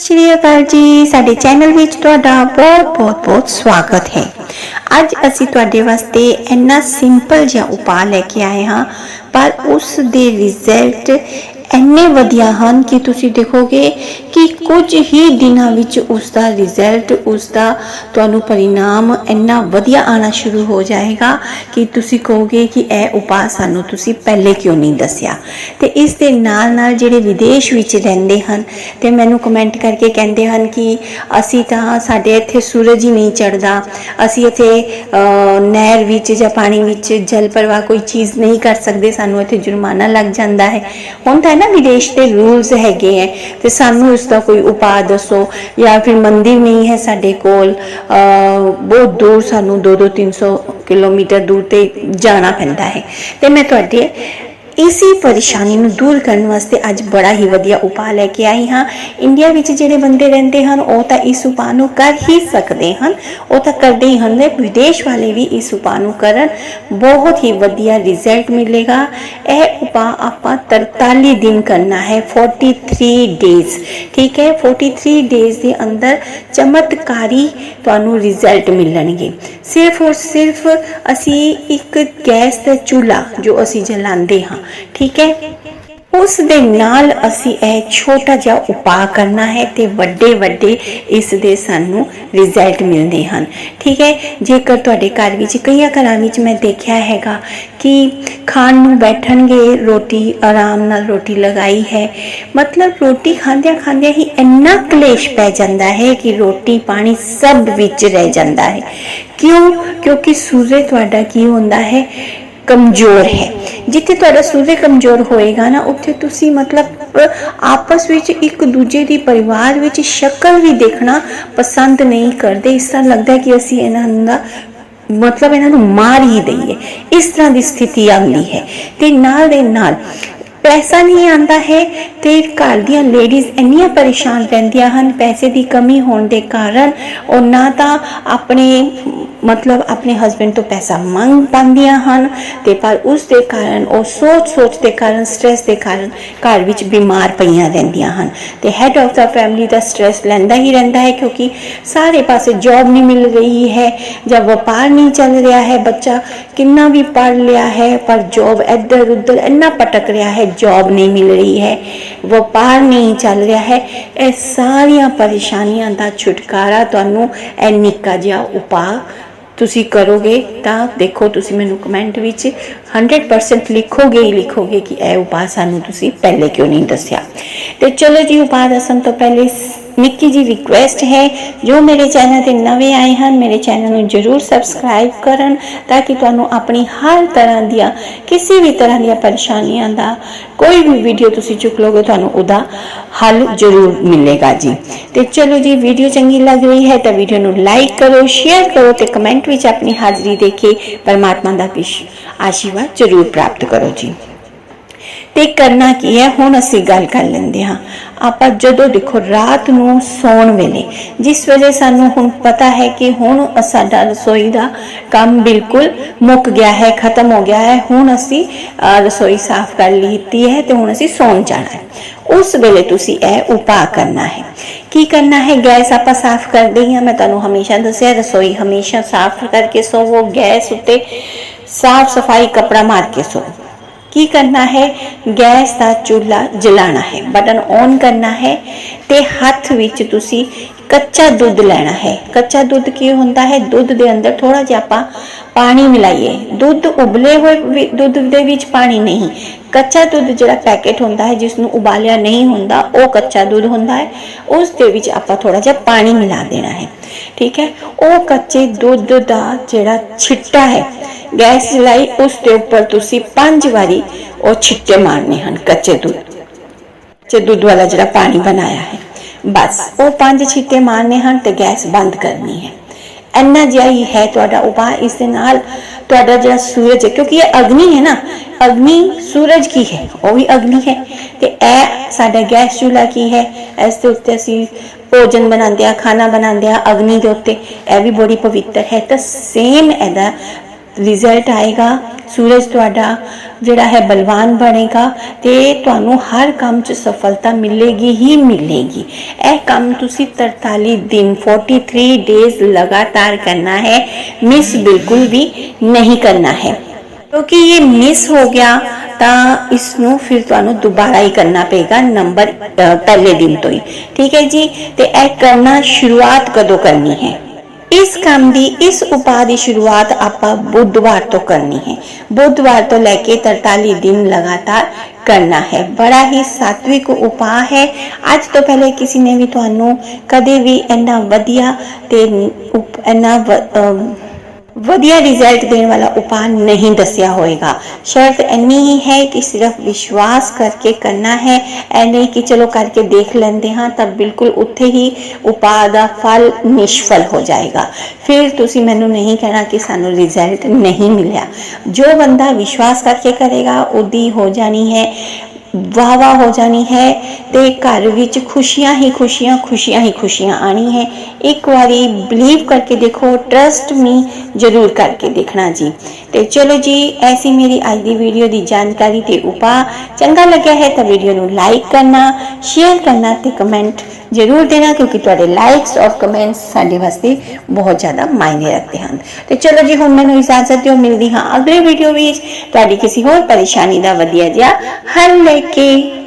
ਸ਼੍ਰੀ ਅਕਾਲ ਜੀ। ਸਾਡੇ ਚੈਨਲ ਵਿੱਚ ਤੁਹਾਡਾ ਬਹੁਤ ਬਹੁਤ ਬਹੁਤ ਸਵਾਗਤ ਹੈ। ਅੱਜ ਅਸੀਂ ਤੁਹਾਡੇ ਵਾਸਤੇ ਇੰਨਾ ਸਿੰਪਲ ਜਿਹਾ ਉਪਾਅ ਲੈ ਕੇ ਆਏ ਹਾਂ, ਪਰ ਉਸ ਦੇ ਰਿਜ਼ਲਟ ਇੰਨੇ ਵਧੀਆ ਹਨ ਕਿ ਤੁਸੀਂ ਦੇਖੋਗੇ ਕਿ ਕੁਝ ਹੀ ਦਿਨਾਂ ਵਿੱਚ ਉਸ ਦਾ ਰਿਜ਼ਲਟ ਉਸ ਦਾ ਤੁਹਾਨੂੰ ਪਰਿਣਾਮ ਇੰਨਾ ਵਧੀਆ ਆਣਾ ਸ਼ੁਰੂ ਹੋ ਜਾਏਗਾ ਕਿ ਤੁਸੀਂ ਕਹੋਗੇ ਕਿ ਇਹ ਉਪਾਅ ਸਾਨੂੰ ਤੁਸੀਂ ਪਹਿਲੇ ਕਿਉਂ ਨਹੀਂ ਦੱਸਿਆ? ਤੇ ਇਸ ਦੇ ਨਾਲ ਨਾਲ ਜਿਹੜੇ ਵਿਦੇਸ਼ ਵਿੱਚ ਰਹਿੰਦੇ ਹਨ, ਤੇ ਮੈਨੂੰ ਕਮੈਂਟ ਕਰਕੇ ਕਹਿੰਦੇ ਹਨ ਕਿ ਅਸੀਂ ਤਾਂ ਸਾਡੇ ਇੱਥੇ ਸੂਰਜ ਹੀ ਨਹੀਂ ਚੜਦਾ ਅਸੀਂ ਇੱਥੇ ਨਹਿਰ ਵਿੱਚ ਜਾਂ ਪਾਣੀ ਵਿੱਚ ਜਲ ਪ੍ਰਵਾਹ ਕੋਈ ਚੀਜ਼ ਨਹੀਂ ਕਰ ਸਕਦੇ, ਸਾਨੂੰ ਇੱਥੇ ਜੁਰਮਾਨਾ ਲੱਗ ਜਾਂਦਾ ਹੈ। ਹੁਣ ਤਾਂ ਨਾ ਵਿਦੇਸ਼ ਦੇ ਰੂਲਸ ਹੈਗੇ ਹੈ ਤੇ ਸਾਨੂੰ ਇਸ ਦਾ ਕੋਈ ਉਪਾਅ ਦੱਸੋ ਜਾਂ ਫਿਰ ਮੰਦਿਰ ਨਹੀਂ ਹੈ ਸਾਡੇ ਕੋਲ ਬਹੁਤ ਦੂਰ ਸਾਨੂੰ 2-2 300 ਕਿਲੋਮੀਟਰ ਦੂਰ ਤੇ ਜਾਣਾ ਪੈਂਦਾ ਹੈ। ਤੇ ਮੈਂ ਤੁਹਾਡੇ ਇਸੀ ਪਰੇਸ਼ਾਨੀ ਨੂੰ ਦੂਰ ਕਰਨ ਵਾਸਤੇ ਅੱਜ ਬੜਾ ਹੀ ਵਧੀਆ ਉਪਾਅ ਲੈ ਕੇ ਆਈ ਹਾਂ। ਇੰਡੀਆ ਵਿੱਚ ਜਿਹੜੇ ਬੰਦੇ ਰਹਿੰਦੇ ਹਨ, ਉਹ ਤਾਂ ਇਸ ਉਪਾਅ ਨੂੰ ਕਰ ਹੀ ਸਕਦੇ ਹਨ। ਉਹ ਤਾਂ ਕਰਦੇ ਹੀ ਹਨ, ਵਿਦੇਸ਼ ਵਾਲੇ ਵੀ ਇਸ ਉਪਾਅ ਨੂੰ ਕਰਨ। ਬਹੁਤ ਹੀ ਵਧੀਆ ਰਿਜ਼ਲਟ ਮਿਲੇਗਾ। ਇਹ ਉਪਾਅ ਆਪਾਂ 43 ਦਿਨ ਕਰਨਾ ਹੈ 43 ਡੇਜ਼ ਠੀਕ ਹੈ 43 ਡੇਜ਼ ਦੇ ਅੰਦਰ ਚਮਤਕਾਰੀ ਤੁਹਾਨੂੰ ਰਿਜ਼ਲਟ ਮਿਲਣਗੇ। ਸਿਰਫ ਔਰ ਸਿਰਫ ਅਸੀਂ ਇੱਕ ਗੈਸ ਦਾ ਚੁੱਲ੍ਹਾ ਜੋ ਅਸੀਂ ਜਲਾਉਂਦੇ ਹਾਂ ਠੀਕ ਹੈ? ਉਸ ਦੇ ਨਾਲ ਅਸੀਂ ਇਹ ਛੋਟਾ ਜਿਹਾ ਉਪਾਅ ਕਰਨਾ ਹੈ ਤੇ ਵੱਡੇ ਵੱਡੇ ਇਸ ਦੇ ਸਾਨੂੰ ਰਿਜ਼ਲਟ ਮਿਲਦੇ ਹਨ। ਠੀਕ ਹੈ? ਜੇਕਰ ਤੁਹਾਡੇ ਘਰ ਵਿੱਚ ਕਈਆਂ ਘਰਾਂ ਵਿੱਚ ਮੈਂ ਦੇਖਿਆ ਹੈਗਾ ਕਿ ਖਾਣ ਨੂੰ ਬੈਠਣਗੇ, ਰੋਟੀ ਆਰਾਮ ਨਾਲ ਰੋਟੀ ਲਗਾਈ ਹੈ, ਮਤਲਬ ਰੋਟੀ ਖਾਂਦਿਆਂ ਖਾਂਦਿਆਂ ਹੀ ਇੰਨਾ ਕਲੇਸ਼ ਪੈ ਜਾਂਦਾ ਹੈ ਕਿ ਰੋਟੀ ਪਾਣੀ ਸਭ ਵਿੱਚ ਰਹਿ ਜਾਂਦਾ ਹੈ। ਕਿਉਂ? ਕਿਉਂਕਿ ਸੂਰਜ ਤੁਹਾਡਾ ਕੀ ਹੁੰਦਾ ਹੈ? ਕਮਜ਼ੋਰ ਹੈ। ਜਿੱਥੇ ਤੁਹਾਡਾ ਸੂਰਜ ਕਮਜ਼ੋਰ ਹੋਏਗਾ ਨਾ, ਉੱਥੇ ਤੁਸੀਂ ਮਤਲਬ ਆਪਸ ਵਿੱਚ ਇੱਕ ਦੂਜੇ ਦੀ ਪਰਿਵਾਰ ਵਿੱਚ ਸ਼ਕਲ ਵੀ ਦੇਖਣਾ ਪਸੰਦ ਨਹੀਂ ਕਰਦੇ। ਇਸ ਤਰ੍ਹਾਂ ਲੱਗਦਾ ਕਿ ਅਸੀਂ ਇਹਨਾਂ ਦਾ ਮਤਲਬ ਇਹਨਾਂ ਨੂੰ ਮਾਰ ਹੀ ਦਈਏ। ਇਸ ਤਰ੍ਹਾਂ ਦੀ ਸਥਿਤੀ ਆਉਂਦੀ ਹੈ। ਤੇ ਨਾਲ ਦੇ ਨਾਲ ਪੈਸਾ ਨਹੀਂ ਆਂਦਾ ਹੈ ਤੇ ਘਰ ਦੀਆਂ ਲੇਡੀਜ਼ ਇੰਨੀਆਂ ਪਰੇਸ਼ਾਨ ਰਹਿੰਦੀਆਂ ਹਨ। ਪੈਸੇ ਦੀ ਕਮੀ ਹੋਣ ਦੇ ਕਾਰਨ ਉਹ ਨਾ ਤਾਂ ਆਪਣੇ ਮਤਲਬ ਆਪਣੇ ਹਸਬੰਡ ਤੋਂ ਪੈਸਾ ਮੰਗ ਪਾਉਂਦੀਆਂ ਹਨ ਤੇ ਪਰ ਉਸ ਦੇ ਕਾਰਨ, ਉਹ ਸੋਚ ਸੋਚ ਦੇ ਕਾਰਨ ਸਟ੍ਰੈਸ ਦੇ ਕਾਰਨ ਘਰ ਵਿੱਚ ਬਿਮਾਰ ਪਈਆਂ ਰਹਿੰਦੀਆਂ ਹਨ। ਤੇ ਹੈਡ ਆਫ ਦਾ ਫੈਮਿਲੀ ਦਾ ਸਟ੍ਰੈਸ ਲੈਂਦਾ ਹੀ ਰਹਿੰਦਾ ਹੈ ਕਿਉਂਕਿ ਸਾਰੇ ਪਾਸੇ ਜੌਬ ਨਹੀਂ ਮਿਲ ਰਹੀ ਹੈ ਜਾਂ ਵਪਾਰ ਨਹੀਂ ਚੱਲ ਰਿਹਾ ਹੈ, ਬੱਚਾ ਕਿੰਨਾ ਵੀ ਪੜ੍ਹ ਲਿਆ ਹੈ ਪਰ ਜੌਬ ਇੱਧਰ ਉੱਧਰ ਇੰਨਾ ਪਟਕ ਰਿਹਾ ਹੈ ਜੌਬ ਨਹੀਂ ਮਿਲ ਰਹੀ ਹੈ, ਵਪਾਰ ਨਹੀਂ ਚੱਲ ਰਿਹਾ ਹੈ। ਇਹ ਸਾਰੀਆਂ ਪਰੇਸ਼ਾਨੀਆਂ ਦਾ ਛੁਟਕਾਰਾ ਤੁਹਾਨੂੰ ਇਹ ਨਿੱਕਾ ਜਿਹਾ ਉਪਾਅ ਤੁਸੀਂ ਕਰੋਗੇ ਤਾਂ ਦੇਖੋ ਤੁਸੀਂ ਮੈਨੂੰ ਕਮੈਂਟ ਵਿੱਚ 100% ਲਿਖੋਗੇ ਹੀ ਲਿਖੋਗੇ ਕਿ ਇਹ ਉਪਾਅ ਸਾਨੂੰ ਤੁਸੀਂ ਪਹਿਲੇ ਕਿਉਂ ਨਹੀਂ ਦੱਸਿਆ। ਤੇ ਚਲੋ ਜੀ, ਉਪਾਅ ਦੱਸਣ ਤੋਂ ਪਹਿਲੇ ਨਿੱਕੀ ਜੀ ਰਿਕੁਐਸਟ ਹੈ ਜੋ ਮੇਰੇ ਚੈਨਲ ਤੇ ਨਵੇਂ ਆਏ ਹਨ ਮੇਰੇ ਚੈਨਲ ਨੂੰ ਜਰੂਰ ਸਬਸਕ੍ਰਾਈਬ ਕਰਨ ਤਾਂ ਕਿ ਤੁਹਾਨੂੰ ਆਪਣੀ ਹਰ ਤਰ੍ਹਾਂ ਦੀਆਂ ਕਿਸੇ ਵੀ ਤਰ੍ਹਾਂ ਦੀਆਂ ਪਰੇਸ਼ਾਨੀਆਂ ਦਾ ਕੋਈ ਵੀ ਵੀਡੀਓ ਤੁਸੀਂ ਚੁੱਕ ਲੋਗੇ ਤੁਹਾਨੂੰ ਉਹਦਾ ਹੱਲ ਜਰੂਰ ਮਿਲੇਗਾ ਜੀ ਤੇ ਚਲੋ ਜੀ ਵੀਡੀਓ ਚੰਗੀ ਲੱਗ ਰਹੀ ਹੈ ਤਾਂ ਵੀਡੀਓ ਨੂੰ ਲਾਈਕ ਕਰੋ ਸ਼ੇਅਰ ਕਰੋ ਤੇ ਕਮੈਂਟ ਵਿੱਚ ਆਪਣੀ ਹਾਜ਼ਰੀ ਦੇ ਕੇ ਪਰਮਾਤਮਾ ਦਾ ਵਿਸ਼ ਆਸ਼ੀਰਵਾਦ ਜਰੂਰ ਪ੍ਰਾਪਤ ਕਰੋ ਜੀ ਤੇ ਕਰਨਾ ਕੀ ਹੈ? ਹੁਣ ਅਸੀਂ ਗੱਲ ਕਰ ਲੈਂਦੇ ਹਾਂ। ਆਪਾਂ ਜਦੋਂ ਦੇਖੋ, ਰਾਤ ਨੂੰ ਸੌਣ ਵੇਲੇ, ਜਿਸ ਵਜ੍ਹਾ ਸਾਨੂੰ ਹੁਣ ਪਤਾ ਹੈ ਕਿ ਹੁਣ ਸਾਡਾ ਰਸੋਈ ਦਾ ਕੰਮ ਬਿਲਕੁਲ ਮੁੱਕ ਗਿਆ ਹੈ, ਖਤਮ ਹੋ ਗਿਆ ਹੈ, ਹੁਣ ਅਸੀਂ ਰਸੋਈ ਸਾਫ਼ ਕਰ ਲਈਤੀ ਹੈ ਤੇ ਹੁਣ ਅਸੀਂ ਸੌਣ ਜਾਣਾ ਹੈ। ਉਸ ਵੇਲੇ ਤੁਸੀਂ ਇਹ ਉਪਾਅ ਕਰਨਾ ਹੈ। ਕੀ ਕਰਨਾ ਹੈ? ਗੈਸ ਆਪਾਂ ਸਾਫ਼ ਕਰਦੇ ਹੀ ਹਾਂ। ਮੈਂ ਤੁਹਾਨੂੰ ਹਮੇਸ਼ਾ ਦੱਸਿਆ, ਰਸੋਈ ਹਮੇਸ਼ਾ ਸਾਫ਼ ਕਰਕੇ ਸੋਵੋ, ਗੈਸ ਉੱਤੇ ਸਾਫ਼ ਸਫ਼ਾਈ ਕਪੜਾ ਮਾਰ ਕੇ ਸੋਵੋ। ਕੀ ਕਰਨਾ ਹੈ? ਗੈਸ ਦਾ ਚੁੱਲ੍ਹਾ ਜਲਾਣਾ ਹੈ। ਬਟਨ ਔਨ ਕਰਨਾ ਹੈ ਤੇ ਹੱਥ ਵਿੱਚ ਤੁਸੀਂ ਕੱਚਾ ਦੁੱਧ ਲੈਣਾ ਹੈ। ਕੱਚਾ ਦੁੱਧ ਕੀ ਹੁੰਦਾ ਹੈ? ਦੁੱਧ ਦੇ ਅੰਦਰ ਥੋੜਾ ਜਿਹਾ ਆਪਾਂ ਪਾਣੀ ਮਿਲਾਈਏ। ਦੁੱਧ ਉਬਲੇ ਹੋਏ ਵੀ- ਦੁੱਧ ਦੇ ਵਿੱਚ ਪਾਣੀ ਨਹੀਂ। ਕੱਚਾ ਦੁੱਧ ਜਿਹੜਾ ਪੈਕੇਟ ਹੁੰਦਾ ਹੈ ਜਿਸ ਨੂੰ ਉਬਾਲਿਆ ਨਹੀਂ ਹੁੰਦਾ, ਉਹ ਕੱਚਾ ਦੁੱਧ ਹੁੰਦਾ ਹੈ। ਉਸ ਦੇ ਵਿੱਚ ਆਪਾਂ ਥੋੜਾ ਜਿਹਾ ਪਾਣੀ ਮਿਲਾ ਦੇਣਾ ਹੈ। ਠੀਕ ਹੈ? ਉਹ ਕੱਚੇ ਦੁੱਧ ਦਾ ਜਿਹੜਾ ਛਿੱਟਾ ਹੈ, ਗੈਸ ਜਲਾਈ ਉਸ ਦੇ ਉੱਪਰ ਤੁਸੀਂ ਪੰਜ ਵਾਰੀ ਉਹ ਛਿੱਟੇ ਮਾਰਨੇ ਹਨ ਕੱਚੇ ਦੁੱਧ। ਕੱਚੇ ਦੁੱਧ ਵਾਲਾ ਜਿਹੜਾ ਪਾਣੀ ਬਣਾਇਆ ਹੈ। ਬਸ, ਉਹ ਪੰਜ ਛਿੱਟੇ ਮਾਰਨੇ ਹਨ ਤੇ ਗੈਸ ਬੰਦ ਕਰਨੀ ਹੈ। ਇੰਨਾ ਜਿਹਾ ਹੀ ਹੈ ਤੁਹਾਡਾ ਉਪਾਅ, ਇਸ ਦੇ ਨਾਲ ਤੁਹਾਡਾ ਜਿਹੜਾ ਸੂਰਜ ਹੈ, ਕਿਉਂਕਿ ਇਹ ਅਗਨੀ ਹੈ ਨਾ, ਅਗਨੀ ਸੂਰਜ ਕੀ ਹੈ? ਉਹ ਵੀ ਅਗਨੀ ਹੈ। ਤੇ ਇਹ ਸਾਡਾ ਗੈਸ ਚੁੱਲ੍ਹਾ ਕੀ ਹੈ? ਇਸ ਦੇ ਉੱਤੇ ਅਸੀਂ ਭੋਜਨ ਬਣਾਉਂਦੇ ਆ ਖਾਣਾ ਬਣਾਉਂਦੇ ਆ ਅਗਨੀ ਦੇ ਉੱਤੇ। ਇਹ ਵੀ ਬੜੀ ਪਵਿੱਤਰ ਹੈ। ਤਾਂ ਸੇਮ ਇਹਦਾ ਰਿਜ਼ਲਟ ਆਏਗਾ ਸੂਰਜ ਤੁਹਾਡਾ ਜਿਹੜਾ ਹੈ ਬਲਵਾਨ ਬਣੇਗਾ ਤੇ ਤੁਹਾਨੂੰ ਹਰ ਕੰਮ 'ਚ ਸਫਲਤਾ ਮਿਲੇਗੀ ਹੀ ਮਿਲੇਗੀ। ਇਹ ਕੰਮ ਤੁਸੀਂ 43 ਦਿਨ 43 ਡੇਜ਼ ਲਗਾਤਾਰ ਕਰਨਾ ਹੈ। ਮਿਸ ਬਿਲਕੁਲ ਵੀ ਨਹੀਂ ਕਰਨਾ ਹੈ। ਕਿਉਂਕਿ ਇਹ ਮਿਸ ਹੋ ਗਿਆ ਤਾਂ ਇਸ ਨੂੰ ਫਿਰ ਤੁਹਾਨੂੰ ਦੁਬਾਰਾ ਹੀ ਕਰਨਾ ਪਏਗਾ ਨੰਬਰ ਪਹਿਲੇ ਦਿਨ ਤੋਂ ਹੀ। ਠੀਕ ਹੈ ਜੀ? ਤੇ ਇਹ ਕਰਨਾ ਸ਼ੁਰੂਆਤ ਕਦੋਂ ਕਰਨੀ ਹੈ? ਇਸ ਕੰਮ ਦੀ, ਇਸ ਉਪਾਅ ਦੀ ਸ਼ੁਰੂਆਤ ਆਪਾਂ ਬੁੱਧਵਾਰ ਤੋਂ ਕਰਨੀ ਹੈ। ਬੁੱਧਵਾਰ ਤੋਂ ਲੈ ਕੇ 43 ਦਿਨ ਲਗਾਤਾਰ ਕਰਨਾ ਹੈ। ਬੜਾ ਹੀ ਸਾਤਵਿਕ ਉਪਾਅ ਹੈ। ਅੱਜ ਤੋਂ ਪਹਿਲੇ ਕਿਸੇ ਨੇ ਵੀ ਤੁਹਾਨੂੰ ਕਦੇ ਵੀ ਇੰਨਾ ਵਧੀਆ ਤੇ ਉਪ- ਇੰਨਾ ਵ- ਵਧੀਆ ਰਿਜ਼ਲਟ ਦੇਣ ਵਾਲਾ ਉਪਾਅ ਨਹੀਂ ਦੱਸਿਆ ਹੋਏਗਾ। ਸ਼ਰਤ ਇੰਨੀ ਹੀ ਹੈ ਕਿ ਸਿਰਫ ਵਿਸ਼ਵਾਸ ਕਰਕੇ ਕਰਨਾ ਹੈ। ਐ ਨਹੀਂ ਕਿ ਚਲੋ ਕਰਕੇ ਦੇਖ ਲੈਂਦੇ ਹਾਂ ਤਾਂ ਬਿਲਕੁਲ ਉੱਥੇ ਹੀ ਉਪਾਅ ਦਾ ਫਲ ਨਿਸ਼ਫਲ ਹੋ ਜਾਏਗਾ। ਫਿਰ ਤੁਸੀਂ ਮੈਨੂੰ ਨਹੀਂ ਕਹਿਣਾ ਕਿ ਸਾਨੂੰ ਰਿਜ਼ਲਟ ਨਹੀਂ ਮਿਲਿਆ। ਜੋ ਬੰਦਾ ਵਿਸ਼ਵਾਸ ਕਰਕੇ ਕਰੇਗਾ, ਉਹਦੀ ਹੋ ਜਾਣੀ ਹੈ ਵਾਹ ਵਾਹ ਹੋ ਜਾਣੀ ਹੈ ਤੇ ਘਰ ਵਿੱਚ ਖੁਸ਼ੀਆਂ ਹੀ ਖੁਸ਼ੀਆਂ ਖੁਸ਼ੀਆਂ ਹੀ ਖੁਸ਼ੀਆਂ ਆਣੀ ਹੈ। ਇੱਕ ਵਾਰੀ ਬਲੀਵ ਕਰਕੇ ਦੇਖੋ ਟਰਸਟ ਮੀ ਜ਼ਰੂਰ ਕਰਕੇ ਦੇਖਣਾ ਜੀ। ਤੇ ਚਲੋ ਜੀ, ਐਸੀ ਮੇਰੀ ਅੱਜ ਦੀ ਵੀਡੀਓ ਦੀ ਜਾਣਕਾਰੀ ਤੇ ਉਪਾਅ। ਚੰਗਾ ਲੱਗਿਆ ਹੈ ਤਾਂ ਵੀਡੀਓ ਨੂੰ ਲਾਈਕ ਕਰਨਾ ਸ਼ੇਅਰ ਕਰਨਾ ਤੇ ਕਮੈਂਟ ਜ਼ਰੂਰ ਦੇਣਾ ਕਿਉਂਕਿ ਤੁਹਾਡੇ ਲਾਈਕਸ ਔਰ ਕਮੈਂਟਸ ਸਾਡੇ ਵਾਸਤੇ ਬਹੁਤ ਜ਼ਿਆਦਾ ਮਾਇਨੇ ਰੱਖਦੇ ਹਨ। ਤੇ ਚਲੋ ਜੀ, ਹੁਣ ਮੈਨੂੰ ਇਜਾਜ਼ਤ ਦਿਓ, ਮਿਲਦੀ ਹਾਂ ਅਗਲੇ ਵੀਡੀਓ ਵਿੱਚ। ਤੁਹਾਡੀ ਕਿਸੇ ਹੋਰ ਪਰੇਸ਼ਾਨੀ ਦਾ ਵਧੀਆ ਜਿਹਾ ਹੱਲ ਲੈ ਕੇ